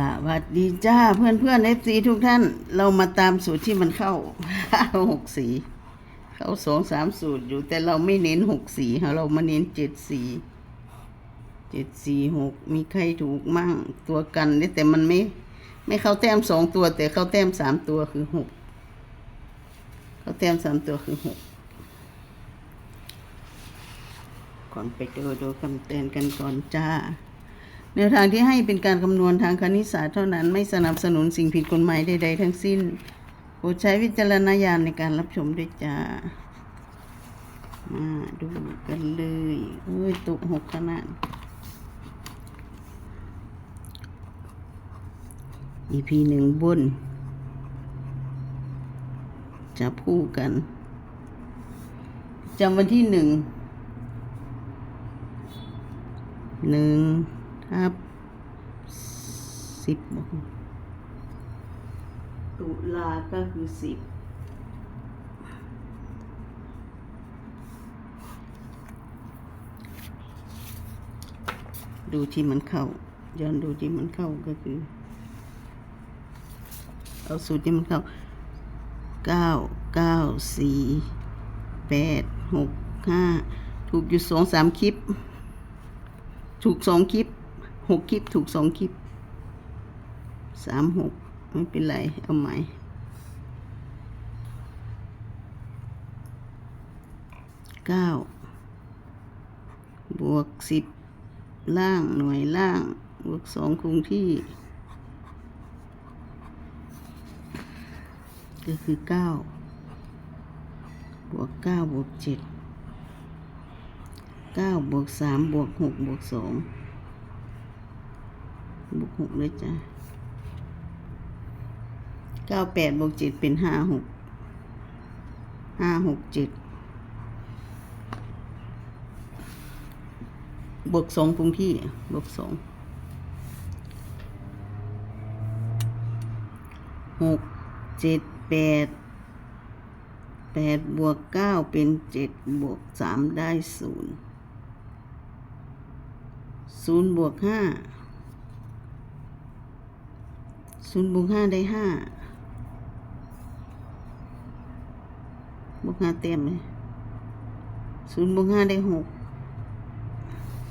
สวัสดีจ้าเพื่อนเพื่อนเอฟซีทุกท่าน เรามาตามสูตรที่มันเข้าหกสี เข้าสองสามสูตรอยู่แต่เราไม่เน้นหกสีเรามาเน้นเจ็ดสีเจ็ดสี่หกมีใครถูกมั่งตัวกันนี่แต่มันไม่ ไม่เข้าแต้มสองตัว แต่เข้าแต้มสามตัวคือหกเข้าแต้มสามตัวคือหกก่อนไปดูดูคำเตือนกันก่อนจ้า แนวทางที่ให้เป็นการคำนวณทางคณิตศาสตร์เท่านั้นไม่สนับสนุนสิ่งผิดกฎหมายใด ๆ ทั้งสิ้นโปรดใช้วิจารณญาณในการรับชมด้วยจ้า มาดูกันเลยโอ้ยตุกหกขนาด EP หนึ่งบน จะพูดกันจำวันที่หนึ่งหนึ่ง ทับสิบบอกตุลาก็คือสิบดูที่มันเข้าย้อนดูที่มันเข้าก็คือ เอาสูตรที่มันเข้าเก้าเก้าสี่แปดหกห้าถูกอยู่สองสามคลิป ถูกสองคลิป หกคลิปถูกสองคลิปสามหกไม่เป็นไร เอาใหม่เก้าบวกสิบล่างหน่วยล่าง บวกสองคงที่ ก็คือเก้าบวกเก้าบวกเจ็ดเก้าบวกสามบวกหกบวกสอง บวกหกเลยจ้ะเก้าแปดบวกเจ็ดเป็นห้าหกห้าหกเจ็ดบวกสองคงที่บวกสองหกเจ็ดแปดแปดบวกเก้าเป็นเจ็ดบวกสามได้ศูนย์ศูนย์บวกห้า ศูนย์บวกห้าได้ห้าบวกห้าเต็มเลยศูนย์บวกห้าได้หก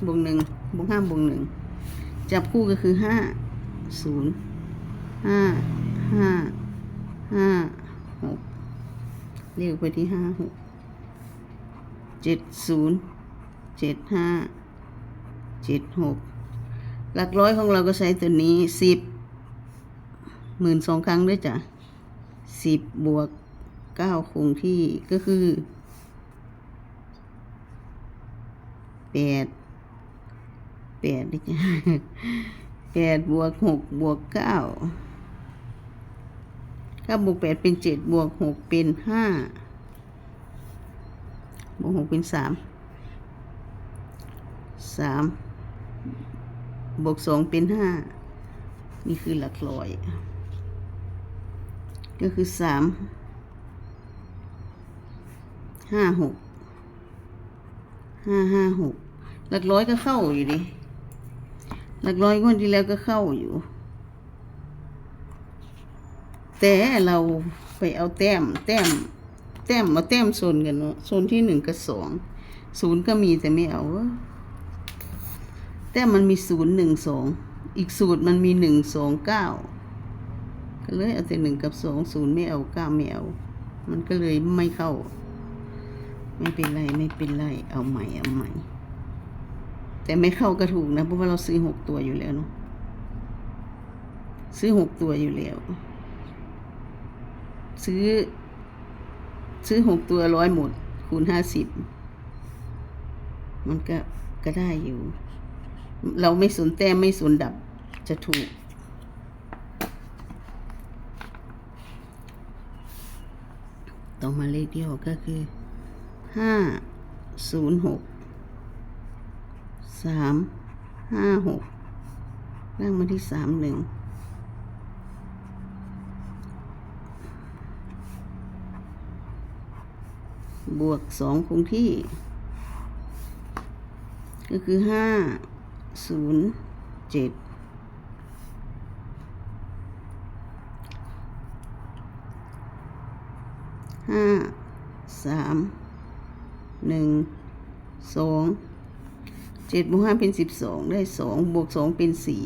บวกหนึ่งบวกห้าบวกหนึ่งจับคู่ก็คือห้าศูนย์ห้าห้าห้าหกเรียกไปที่ห้าหกเจ็ดศูนย์เจ็ดห้าเจ็ดหกหลักร้อยของเราก็ใช้ตัวนี้สิบ หมื่นสองครั้งด้วยจ้ะสิบบวกเก้าคงที่ก็คือแปดแปดดิจ้ะแปดบวกหกบวกเก้าเก้าบวกแปดเป็นเจ็ดบวกหกเป็นห้าบวกหกเป็นสามสามบวกสองเป็นห้านี่คือหลักร้อย ก็คือสามห้าหกห้าห้าหกหลักร้อยก็เข้าอยู่ดิหลักร้อยงวดที่แล้วก็เข้าอยู่ แต่เราไปเอาแต้ม แต้ม แต้มมาแต้มโซนกันเนาะโซนที่หนึ่งกับสองศูนย์ก็มีแต่ไม่เอาเว้ยแต้มมันมีศูนย์หนึ่งสองอีกสูตรมันมีหนึ่งสองเก้า ก็เลยเอาแต่หนึ่งกับสองศูนย์ไม่เอาเก้าไม่เอา มันก็เลยไม่เข้า ไม่เป็นไรไม่เป็นไรเอาใหม่เอาใหม่ แต่ไม่เข้าก็ถูกนะเพราะว่าเราซื้อหกตัวอยู่แล้วเนาะซื้อหกตัวอยู่แล้ว ซื้อ ซื้อหกตัวร้อยหมด คูณห้าสิบมันก็ก็ได้อยู่ เราไม่สนแต้มไม่สนดับจะถูก ต่อมาเลขที่หกก็คือห้าศูนย์หกสามห้าหกนั่งมาที่สามหนึ่งบวกสองคงที่ ก็คือห้าศูนย์เจ็ด ห้าสามหนึ่งสองเจ็ดบวกห้าเป็นสิบสองได้สองบวกสองเป็นสี่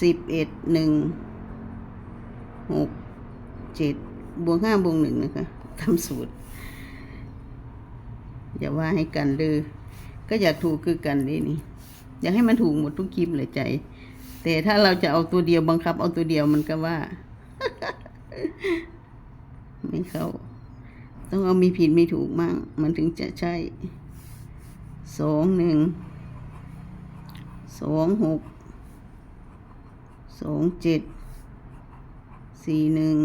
สิบเอ็ดหนึ่งหกเจ็ดบวกห้าบวกหนึ่งนะคะทำสูตร อย่าว่าให้กันเลยก็อยากถูกคือกันเลยนี่ อยากให้มันถูกหมดทุกคลิปเลยใจ แต่ถ้าเราจะเอาตัวเดียวบังคับเอาตัวเดียวมันก็ว่า ไม่เข้า ต้องเอามีผิดมีถูกมั่งมันถึงจะใช่สองหนึ่งสองหกสองเจ็ดสี่หนึ่ง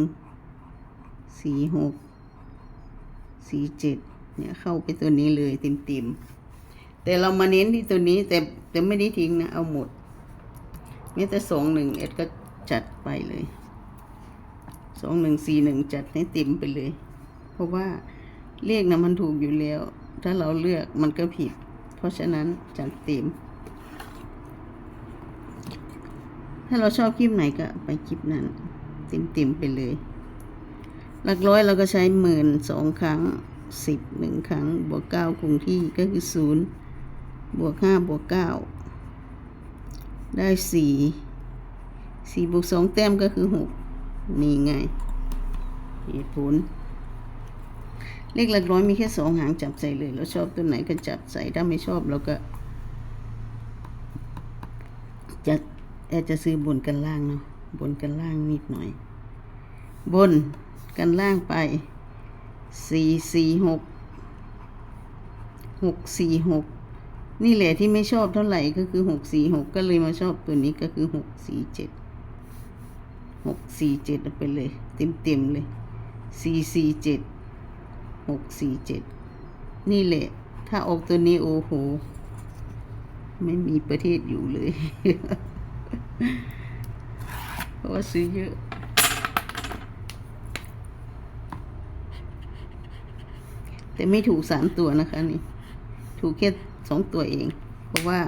สี่หกสี่เจ็ดเนี่ยเข้าไปตัวนี้เลยเต็มแต่เรามาเน้นที่ตัวนี้แต่แต่ไม่ได้ทิ้งนะ เอาหมดแม้แต่สองหนึ่งเอ็ดก็จัดไปเลย สองหนึ่งสี่หนึ่งจัดให้เต็มไปเลย เพราะว่าเลขนะมันถูกอยู่แล้ว ถ้าเราเลือกมันก็ผิด เพราะฉะนั้นจัดเต็ม ถ้าเราชอบคลิปไหนก็ไปคลิปนั้นเต็มเต็มๆไปเลย หลักร้อยเราก็ใช้หมื่นสองครั้งสิบหนึ่งครั้ง บวกเก้าคงที่ก็คือศูนย์บวกห้าบวกเก้าได้สี่สี่บวกสองแต้มก็คือหก นี่ไงเหตุผลเลขหลักร้อยมีแค่สองหางจับใส่เลย เราชอบตัวไหนก็จับใส่ถ้าไม่ชอบเราก็ จะแอจะซื้อบนกันล่างเนาะบนกันล่างนิดหน่อย บนกันล่างไปสี่สี่หกหกสี่หกนี่แหละที่ไม่ชอบเท่าไหร่ก็คือหกสี่หกก็เลยมาชอบตัวนี้ก็คือหกสี่เจ็ด หกสี่เจ็ดไปเลย เต็มเต็มๆเลยสี่สี่เจ็ดหกสี่เจ็ดนี่แหละ ถ้าออกตัวนี้โอ้โห ไม่มีประเทศอยู่เลย เพราะว่าซื้อเยอะแต่ไม่ถูกสามตัวนะคะนี่ ถูกแค่สองตัวเอง เพราะว่า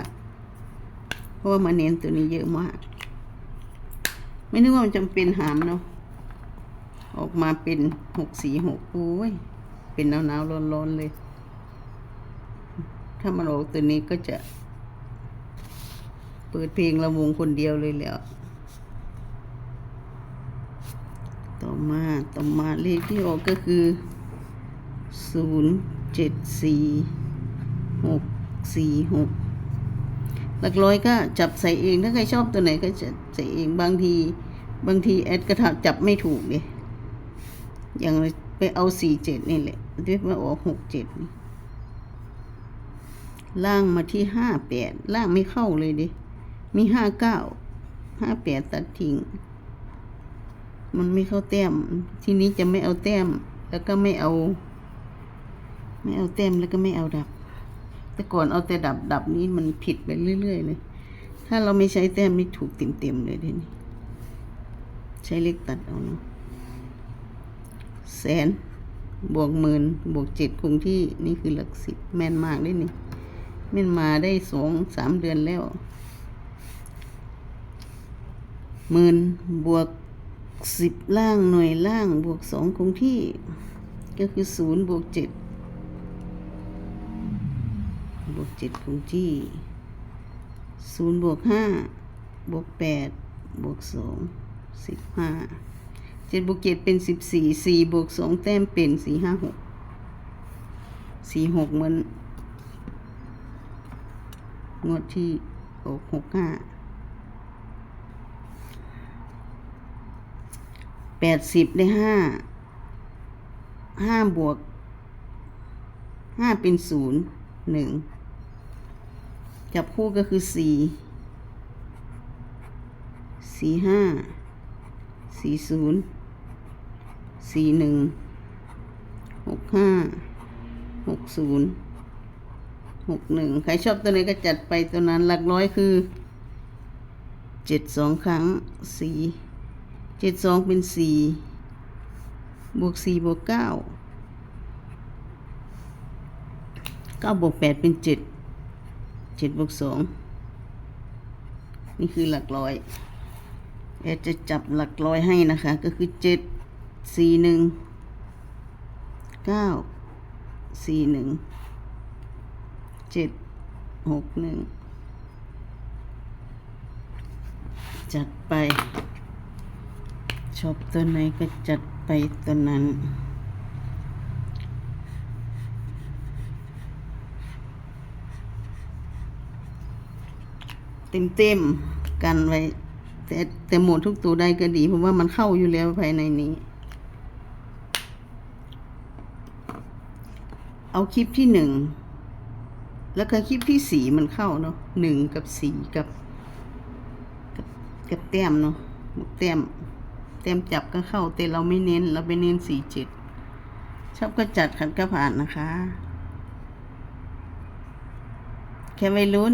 เพราะว่ามาเน้นตัวนี้เยอะมาก ไม่นึกว่ามันจำเป็นหามเนาะ ออกมาเป็นหกสีหกโอ้ย เป็นหนาวหนาวร้อนร้อนๆเลย ถ้ามันออกตัวนี้ก็จะ เปิดเพลงระวงคนเดียวเลยแล้ว ต่อมาต่อมาเลขที่ออกก็คือศูนย์เจ็ดสี่หกสี่หก หลักร้อยก็จับใส่เองถ้าใครชอบตัวไหนก็จะใส่เองบางที บางทีแอดกระถาจับไม่ถูกเลยอย่างไปเอาสี่เจ็ดนี่แหละด้วยมาออกหกเจ็ดนี่ล่างมาที่ห้าแปดล่างไม่เข้าเลยดิมีห้าเก้าห้าแปดตัดทิ้งมันไม่เข้าแต้ม ทีนี้จะไม่เอาแต้ม แล้วก็ไม่เอา ไม่เอาแต้มแล้วก็ไม่เอาดับ แต่ก่อนเอาแต่ดับดับนี้มันผิดไปเรื่อยๆเลย ถ้าเราไม่ใช้แต้มนี่ถูกเต็มๆเลยเดี๋ยวนี้ใช้เลขตัดเอาเนาะแสนบวกหมื่นบวกเจ็ดคงที่นี่คือหลักสิบแม่นมากเลยนี่แม่นมาได้สองสามเดือนแล้วหมื่นบวกสิบล่างหน่วยล่างบวกสองคงที่ ก็คือศูนย์บวกเจ็ด วกเจ็ดคงที่ศูนย์บวกห้าบวกแปดบวกสองสิบห้าเจ็ดบวกเจ็ดเป็นสิบสี่สี่บวกสองแต้มเป็นสี่ห้าหกสี่หกเหมันงวดที่หกหกห้าแปดสิบได้ห้าห้าบวกห้าเป็นศูนย์หนึ่ง จับคู่ก็คือสี่สี่ห้าสี่ศูนย์สี่หนึ่งหกห้าหกศูนย์หกหนึ่งใครชอบตัวไหนก็จัดไปตัวนั้นหลักร้อยคือเจ็ดสองครั้งสี่เจ็ดสองเป็นสี่บวกสี่บวกเก้าเก้าบวกแปดเป็นเจ็ด เจ็ดบวกสองนี่คือหลักร้อยแอดจะจับหลักร้อยให้นะคะ ก็คือเจ็ดสี่หนึ่งเก้าสี่หนึ่งเจ็ดหกหนึ่งจัดไปชอบตัวไหนก็จัดไปตัวนั้น เต็มๆกันไว้ แต่แต่หมดทุกตัวได้ก็ดี เพราะว่ามันเข้าอยู่แล้วภายในนี้ เอาคลิปที่หนึ่งแล้วก็คลิปที่สีมันเข้าเนาะหนึ่งกับสีกับกับกับแต้มเนาะแต้มแต้มจับก็เข้า แต่เราไม่เน้น เราไปเน้นสี่เจ็ดชอบก็จัดขัดก็ผ่านนะคะ แค่ไม่ลุ้น